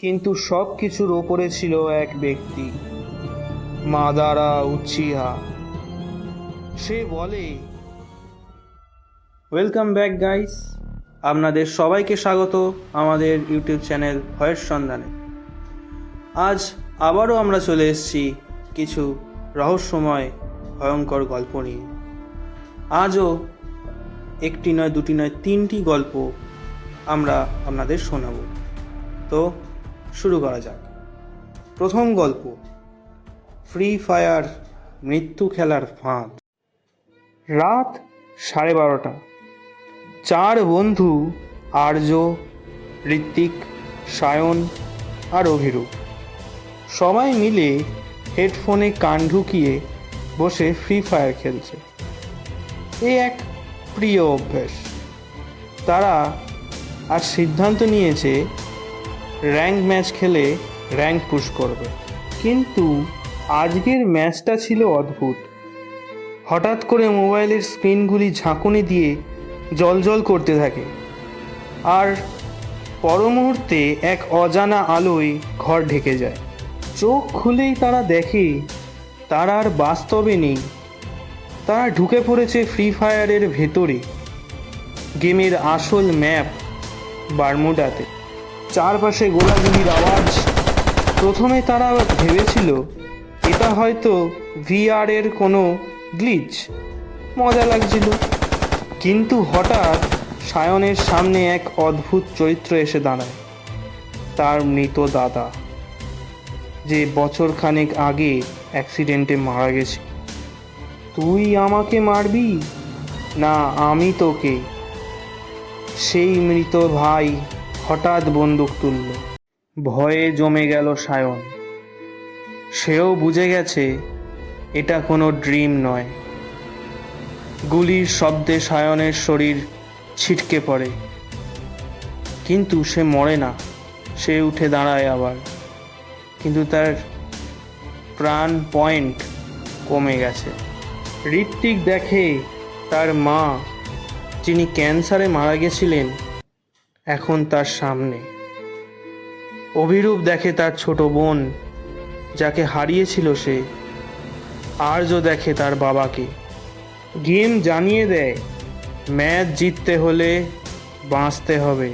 কিন্তু সব কিছুর ওপরে ছিল এক ব্যক্তি। মাদারা উচিহা সে বলে ওয়েলকাম ব্যাক গাইস আপনাদের সবাইকে স্বাগত আমাদের ইউটিউব চ্যানেল ভয়ের সন্ধানে। আজ আবারও আমরা চলে এসেছি কিছু রহস্যময়, ভয়ঙ্কর গল্প নিয়ে। আজও একটি নয়, দুটি নয়, তিনটি গল্প আমরা আপনাদের শোনাব। তো শুরু করা যাক। প্রথম গল্প ফ্রি ফায়ার মৃত্যু খেলার ফাঁদ। রাত সাড়ে বারোটা। চার বন্ধু, আর্য, ঋত্বিক, সায়ন আর অভিরূপ। সবাই মিলে হেডফোনে কান ঢুকিয়ে বসে ফ্রি ফায়ার খেলছে। এই এক প্রিয় অভ্যাস। তারা আর সিদ্ধান্ত নিয়েছে র্যাঙ্ক ম্যাচ খেলে র্যাঙ্ক পুশ করবে। কিন্তু আজকের ম্যাচটা ছিল অদ্ভুত। হঠাৎ করে মোবাইলের স্ক্রিনগুলি ঝাঁকুনি দিয়ে জলজল করতে থাকে। আর পর মুহূর্তে এক অজানা আলোয় ঘর ঢেকে যায়। চোখ খুলেই তারা দেখে, তারা আর বাস্তবে নেই। তারা ঢুকে পড়েছে ফ্রি ফায়ারের ভেতরে। গেমের আসল ম্যাপ বারমুডাতে। চারপাশে গোলাগুলির আওয়াজ। প্রথমে তারা ভেবেছিল, এটা হয়তো ভিআর এর কোনো গ্লিচ মজা লাগছিল। কিন্তু হঠাৎ সায়নের সামনে এক অদ্ভুত চরিত্র এসে দাঁড়ায়। তার মৃত দাদা, যে বছর খানেক আগে অ্যাক্সিডেন্টে মারা গেছে। তুই আমাকে মারবি? না, আমি তোকে। সেই মৃত ভাই হঠাৎ বন্দুক তুলল। ভয়ে জমে গেল সায়ন। সেও বুঝে গেছে, এটা কোনো ড্রিম নয়। গুলির শব্দে সায়নের শরীর ছিটকে পড়ে। কিন্তু সে মরে না, সে উঠে দাঁড়ায় আবার। কিন্তু তার প্রাণ পয়েন্ট কমে গেছে। ঋত্বিক দেখে তার মা, যিনি ক্যান্সারে মারা গেছিলেন এখন তার সামনে। অভিরূপ দেখে তার ছোট বোন, যাকে হারিয়েছিল সে, আর্য দেখে তার বাবাকে। গেম জানিয়ে দেয়, ম্যাচ জিততে হলে বাঁচতে হবে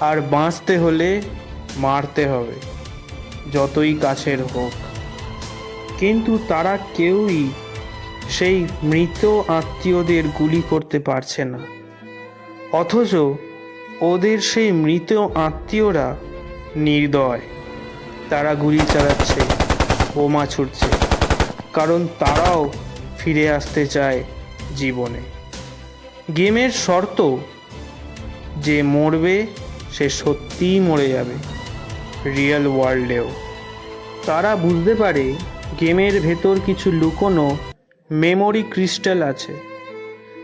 আর বাঁচতে হলে মারতে হবে, যতই কাছের হোক। কিন্তু তারা কেউই সেই মৃত আত্মীয়দের গুলি করতে পারছে না। অথচ ওদের সেই মৃত আত্মীয়রা নির্দয়। তারা গুলি চালাচ্ছে বোমা ছুটছে, কারণ তারাও ফিরে আসতে চায় জীবনে। গেমের শর্ত, যে মরবে সে সত্যিই মরে যাবে, রিয়েল ওয়ার্ল্ডেও। তারা বুঝতে পারে গেমের ভেতর কিছু লুকোনো মেমোরি ক্রিস্টাল আছে,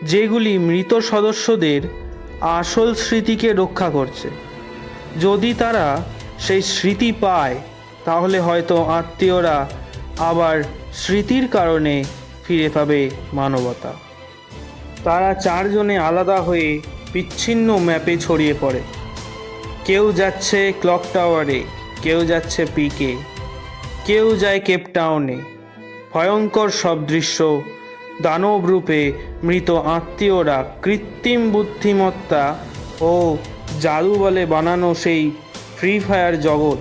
যেগুলি মৃত সদস্যদের আসল স্মৃতিকে রক্ষা করছে। যদি তারা সেই স্মৃতি পায়, তাহলে হয়তো আত্মীয়রা আবার স্মৃতির কারণে ফিরে পাবে মানবতা। তারা চারজনে আলাদা হয়ে বিচ্ছিন্ন ম্যাপে ছড়িয়ে পড়ে। কেউ যাচ্ছে ক্লক টাওয়ারে, কেউ যাচ্ছে পিকে, কেউ যায় কেপটাউনে ভয়ঙ্কর সব দৃশ্য দানব রূপে মৃত আত্মীয়রা কৃত্রিম বুদ্ধিমত্তা ও জাদু বলে বানানো সেই ফ্রি ফায়ার জগৎ।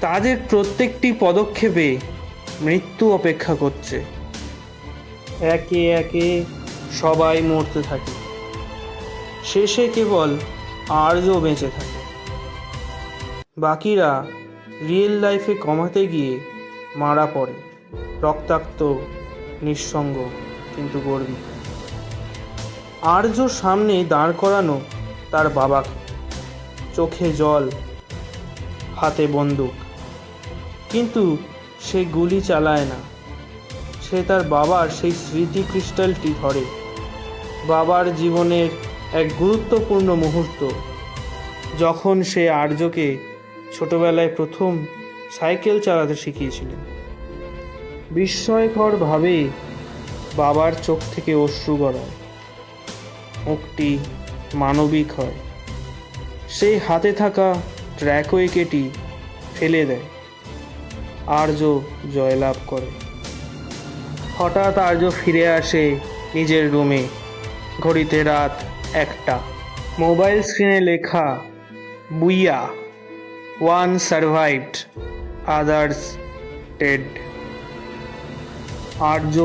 তাদের প্রত্যেকটি পদক্ষেপে মৃত্যু অপেক্ষা করছে। একে একে সবাই মরতে থাকে। শেষে কেবল আর্য বেঁচে থাকে। বাকিরা রিয়েল লাইফে কমাতে গিয়ে মারা পড়ে। রক্তাক্ত নিঃসঙ্গ, কিন্তু গর্বিত। আর্য সামনে দাঁড় করানো তার বাবাকে। চোখে জল, হাতে বন্দুক। কিন্তু সে গুলি চালায় না। সে তার বাবার সেই স্মৃতি ক্রিস্টালটি ধরে। বাবার জীবনের এক গুরুত্বপূর্ণ মুহূর্ত, যখন সে আর্যকে ছোটবেলায় প্রথম সাইকেল চালাতে শিখিয়েছিলেন। বিস্ময়করভাবে বাবার চোখ থেকে অশ্রু গড়ায়। মুখটি মানবিক হয়। সেই হাতে থাকা ট্র্যাকওয়ে কেটি ফেলে দেয়। আর্য জয়লাভ করে। হঠাৎ আর্য ফিরে আসে নিজের রুমে। ঘড়িতে রাত একটা। মোবাইল স্ক্রিনে লেখা, booyah, one survived others dead. Arya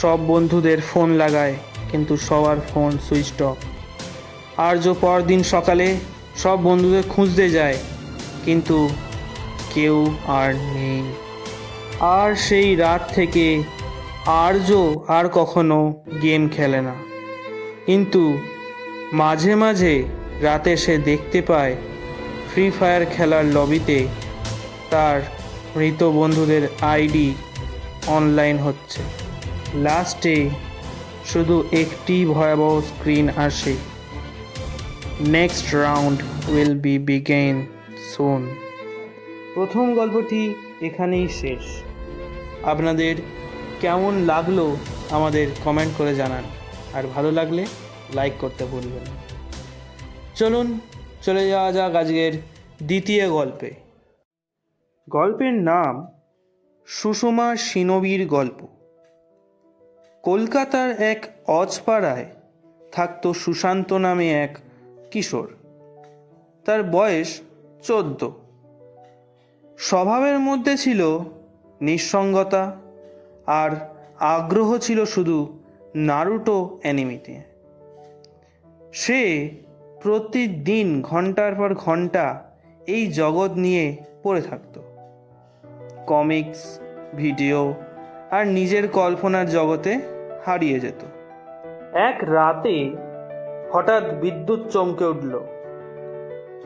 সব বন্ধুদের ফোন লাগায়, কিন্তু সবার ফোন সুইচ অফ। আর্য পরদিন সকালে সব বন্ধুদের খুঁজতে যায়, কিন্তু কেউ আর নেই। আর সেই রাত থেকে আর্য আর কখনো গেম খেলে না। কিন্তু মাঝে মাঝে রাতে সে দেখতে পায়, ফ্রি ফায়ার খেলার লবিতে তার মৃত বন্ধুদের আইডি অনলাইন হচ্ছে। লাস্টে শুধু একটি ভয়াবহ স্ক্রিন আসে। Next round will be begin soon. প্রথম গল্পটি এখানেই শেষ। আপনাদের কেমন লাগল আমাদের কমেন্ট করে জানান। আর ভালো লাগলে লাইক করতে ভুলবেন। চলুন, চলে যাওয়া যাক আজকের দ্বিতীয় গল্পে। গল্পের নাম সুষমা সিনবির গল্প। কলকাতার এক অজপাড়ায় থাকতো সুশান্ত নামে এক কিশোর। তার বয়স চোদ্দ। স্বভাবের মধ্যে ছিল নিঃসঙ্গতা আর আগ্রহ ছিল শুধু নারুটো অ্যানিমিতে। সে প্রতিদিন ঘণ্টার পর ঘণ্টা এই জগৎ নিয়ে পড়ে থাকতো। কমিক্স ভিডিও আর নিজের কল্পনার জগতে হারিয়ে যেত। এক রাতে হঠাৎ বিদ্যুৎ চমকে উঠল।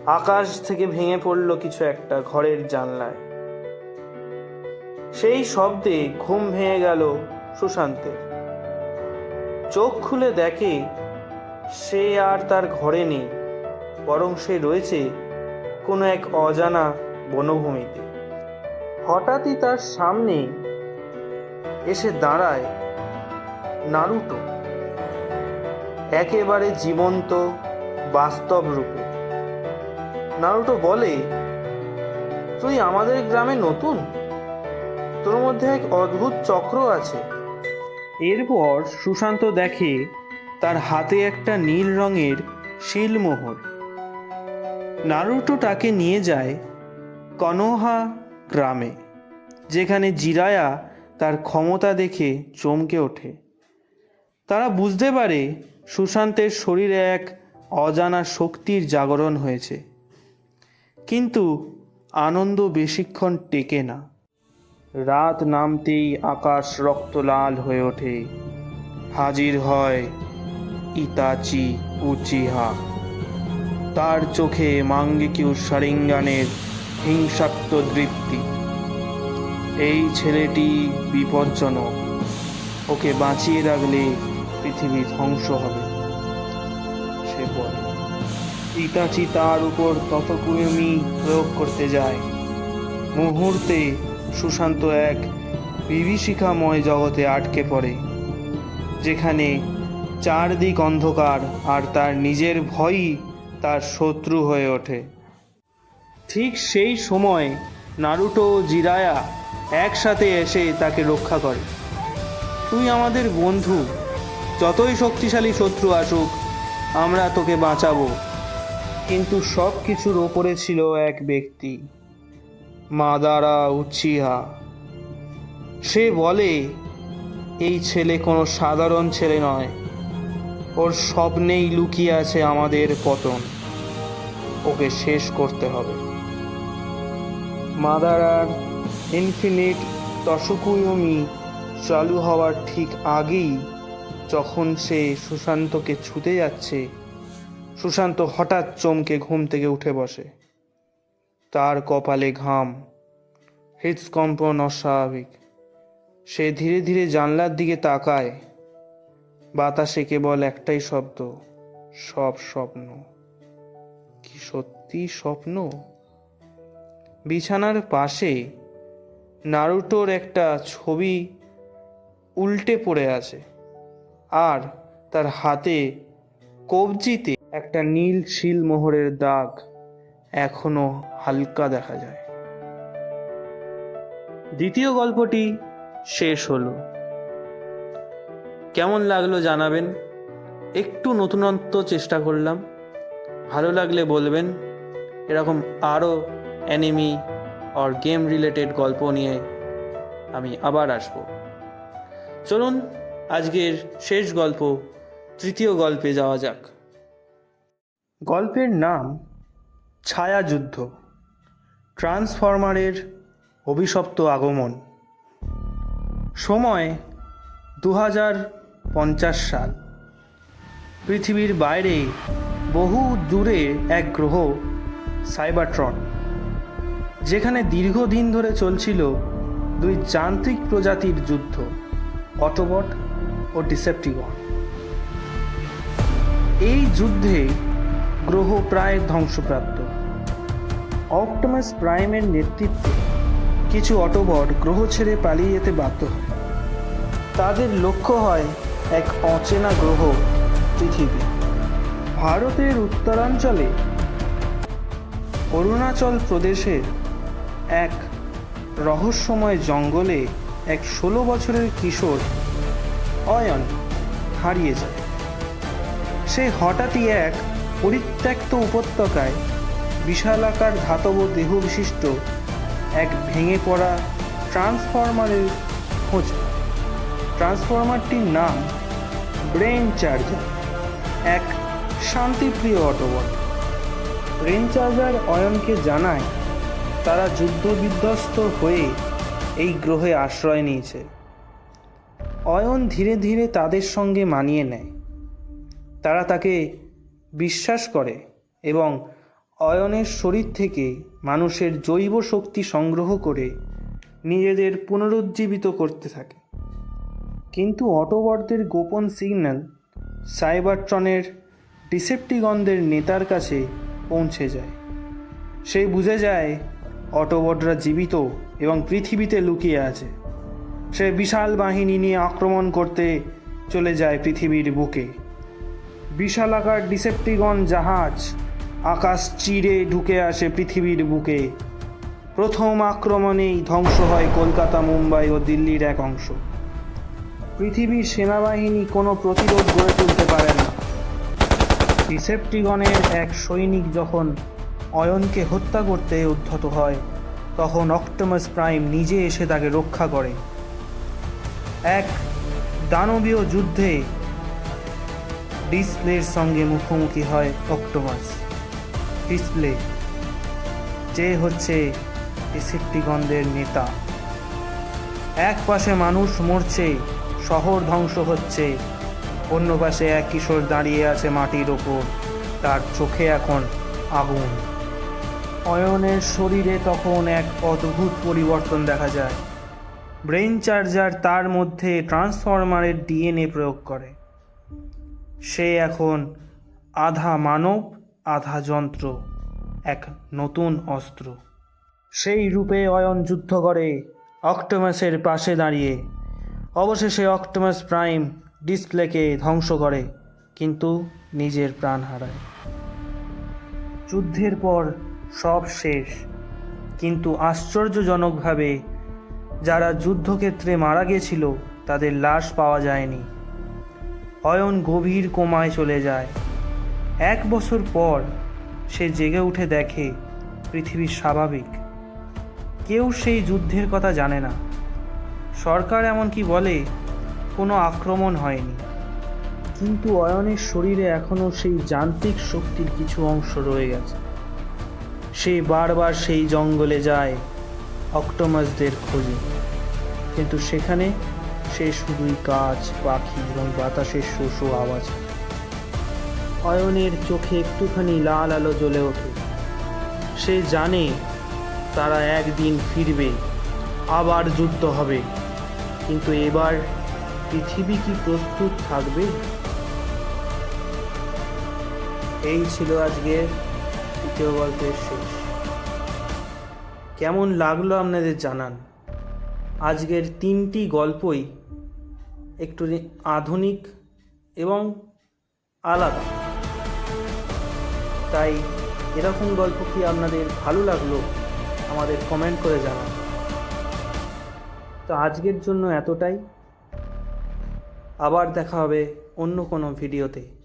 আকাশ থেকে ভেঙে পড়ল কিছু একটা ঘরের জানলায়। সেই শব্দে ঘুম ভেঙে গেল সুশান্তের। চোখ খুলে দেখে সে আর তার ঘরে নেই, বরং সে রয়েছে কোনো এক অজানা বনভূমিতে। হঠাৎই তার সামনে এসে দাঁড়ায় নারুটো। একেবারে জীবন্ত বাস্তব রূপে নারুটো বলে, তুই আমাদের গ্রামে নতুন? তোর মধ্যে এক অদ্ভুত চক্র আছে। এরপর সুশান্ত দেখে তার হাতে একটা নীল রঙের শিলমোহর। নারুটো তাকে নিয়ে যায় কনোহা গ্রামে, যেখানে জিরায়া তার ক্ষমতা দেখে চমকে ওঠে। তারা বুঝতে পারে সুশান্তের শরীরে এক অজানা শক্তির জাগরণ হয়েছে। কিন্তু আনন্দ বেশিক্ষণ টেকে না। রাত নামতেই আকাশ রক্তলাল হয়ে ওঠে। হাজির হয় ইতাচি উচিহা তার চোখে মাঙ্গিকিউ সারিঙ্গানের হিংসাত্ম দৃপ্তি। এই ছেলেটি বিপজ্জনক। ওকে বাঁচিয়ে রাখলে পৃথিবী ধ্বংস হবে। সে বলে ইতাচি তার উপর ততকুয়মি প্রয়োগ করতে যায়। মুহূর্তে সুশান্ত এক বিভীষিকাময় জগতে আটকে পড়ে, যেখানে চারদিক অন্ধকার আর তার নিজের ভয়ই তার শত্রু হয়ে ওঠে। ঠিক সেই সময় নারুটো জিরায়া একসাথে এসে তাকে রক্ষা করে। তুই আমাদের বন্ধু, যতই শক্তিশালী শত্রু আসুক, আমরা তোকে বাঁচাবো। কিন্তু সব কিছুর ওপরে ছিল এক ব্যক্তি মাদারা উচিহা সে বলে, এই ছেলে কোনো সাধারণ ছেলে নয়। ওর স্বপ্নেই লুকিয়ে আছে আমাদের পতন। ওকে শেষ করতে হবে। মাদারার ইনফিনিট তসকুয়মি চালু হওয়ার ঠিক আগেই যখন সে সুশান্তকে ছুতে যাচ্ছে, সুশান্ত হঠাৎ চমকে ঘুম থেকে উঠে বসে। তার কপালে ঘাম হৃদকম্পন অস্বাভাবিক। সে ধীরে ধীরে জানলার দিকে তাকায়। বাতাসে কেবল একটাই শব্দ, সব স্বপ্ন। কি সত্যি স্বপ্ন? বিছানার পাশে নারুটোর একটা ছবি উল্টে পড়ে আছে আর তার হাতে কবজিতে একটা নীল শিল মোহরের দাগ এখনও হালকা দেখা যায়। দ্বিতীয় গল্পটি শেষ হলো। কেমন লাগল জানাবেন? একটু নতুনত্ব চেষ্টা করলাম। ভালো লাগলে বলবেন। এরকম আরও অ্যানিমি অর গেম রিলেটেড গল্প নিয়ে আমি আবার আসব। চলুন আজকের শেষ গল্প, তৃতীয় গল্পে যাওয়া যাক। গল্পের নাম ছায়াযুদ্ধ, ট্রান্সফরমারের অভিশপ্ত আগমন। সময় দু হাজার পঞ্চাশ সাল। পৃথিবীর বাইরে বহু দূরে এক গ্রহ, সাইবারট্রন। যেখানে দীর্ঘদিন ধরে চলছিল দুই যান্ত্রিক প্রজাতির যুদ্ধ, অটোবট ও ডিসেপ্টিগন। এই যুদ্ধে গ্রহ প্রায় ধ্বংসপ্রাপ্ত। অপটিমাস প্রাইমের নেতৃত্বে কিছু অটোবট গ্রহ ছেড়ে পালিয়ে যেতে বাধ্য হয়। তাদের লক্ষ্য হয় এক অচেনা গ্রহ পৃথিবী। ভারতের উত্তরাঞ্চলে অরুণাচল প্রদেশের এক রহস্যময় জঙ্গলে এক ষোলো বছরের কিশোর অয়ন হারিয়ে যায় সে হঠাৎই এক পরিত্যক্ত উপত্যকায় বিশালাকার ধাতব দেহ বিশিষ্ট এক ভেঙে পড়া ট্রান্সফরমারের খোঁজ। ট্রান্সফরমারটির নাম ব্রেন চার্জার, এক শান্তিপ্রিয় অটোবট ব্রেন চার্জার অয়নকে জানায় তারা যুদ্ধ বিধ্বস্ত হয়ে এই গ্রহে আশ্রয় নিয়েছে। অয়ন ধীরে ধীরে তাদের সঙ্গে মানিয়ে নেয়। তারা তাকে বিশ্বাস করে এবং অয়নের শরীর থেকে মানুষের জৈব শক্তি সংগ্রহ করে নিজেদের পুনরুজ্জীবিত করতে থাকে। কিন্তু অটোবটদের গোপন সিগন্যাল সাইবারট্রনের ডিসেপ্টিগনদের নেতার কাছে পৌঁছে যায়। সে বুঝে যায় অটোবটরা জীবিত এবং পৃথিবীতে লুকিয়ে আছে। সে বিশাল বাহিনী নিয়ে আক্রমণ করতে চলে যায় পৃথিবীর বুকে। বিশাল আকার ডিসেপ্টিগন জাহাজ আকাশ চিরে ঢুকে আসে পৃথিবীর বুকে। প্রথম আক্রমণেই ধ্বংস হয় কলকাতা, মুম্বাই ও দিল্লির এক অংশ। পৃথিবীর সেনাবাহিনী কোনো প্রতিরোধ গড়ে তুলতে পারে না। ডিসেপ্টিগনের এক সৈনিক যখন অয়নকে হত্যা করতে উদ্ধত হয়। তখন অক্টোমাস প্রাইম নিজে এসে তাকে রক্ষা করে। এক দানবীয় যুদ্ধে ডিসপ্লের সঙ্গে মুখোমুখি হয় অক্টোমাস। ডিসপ্লে, যে হচ্ছে ডিসেপ্টিগনদের নেতা। এক পাশে মানুষ মরছে, শহর ধ্বংস হচ্ছে। অন্য পাশে এক কিশোর দাঁড়িয়ে আছে মাটির ওপর। তার চোখে এখন আগুন। অয়নের শরীরে তখন এক অদ্ভুত পরিবর্তন দেখা যায়। ব্রেন চার্জার তার মধ্যে ট্রান্সফরমারের ডিএনএ প্রয়োগ করে। সে এখন আধা মানব, আধা যন্ত্র, এক নতুন অস্ত্র। সেই রূপে অয়ন যুদ্ধ করে অক্টোমাসের পাশে দাঁড়িয়ে। অবশেষে অক্টোমাস প্রাইম ডিসপ্লেকে ধ্বংস করে, কিন্তু নিজের প্রাণ হারায়। যুদ্ধের পর সব শেষ। কিন্তু আশ্চর্যজনকভাবে যারা যুদ্ধক্ষেত্রে মারা গেছিল, তাদের লাশ পাওয়া যায়নি। অয়ন গভীর কোমায় চলে যায়। এক বছর পর সে জেগে উঠে দেখে পৃথিবী স্বাভাবিক। কেউ সেই যুদ্ধের কথা জানে না। সরকার এমনকি বলে, কোনো আক্রমণ হয়নি। কিন্তু অয়নের শরীরে এখনও সেই যান্ত্রিক শক্তির কিছু অংশ রয়ে গেছে। সে বারবার সেই জঙ্গলে যায়, অক্টোমাসদের খোঁজে। কিন্তু সেখানে সে শুধুই গাছ, পাখি এবং বাতাসের শো শো আওয়াজ। অয়নের চোখে একটুখানি লাল আলো জ্বলে ওঠে। সে জানে তারা একদিন ফিরবে, আবার যুদ্ধ হবে। কিন্তু এবার পৃথিবী কি প্রস্তুত থাকবে? এই ছিল আজকের তৃতীয় গল্পের শেষ। কেমন লাগল আপনাদের জানান। আজকের তিনটি গল্পই একটু আধুনিক এবং আলাদা। তাই এরকম গল্প কি আপনাদের ভালো লাগল, আমাদের কমেন্ট করে জানান। তো আজকের জন্য এতটাই। আবার দেখা হবে অন্য কোনো ভিডিওতে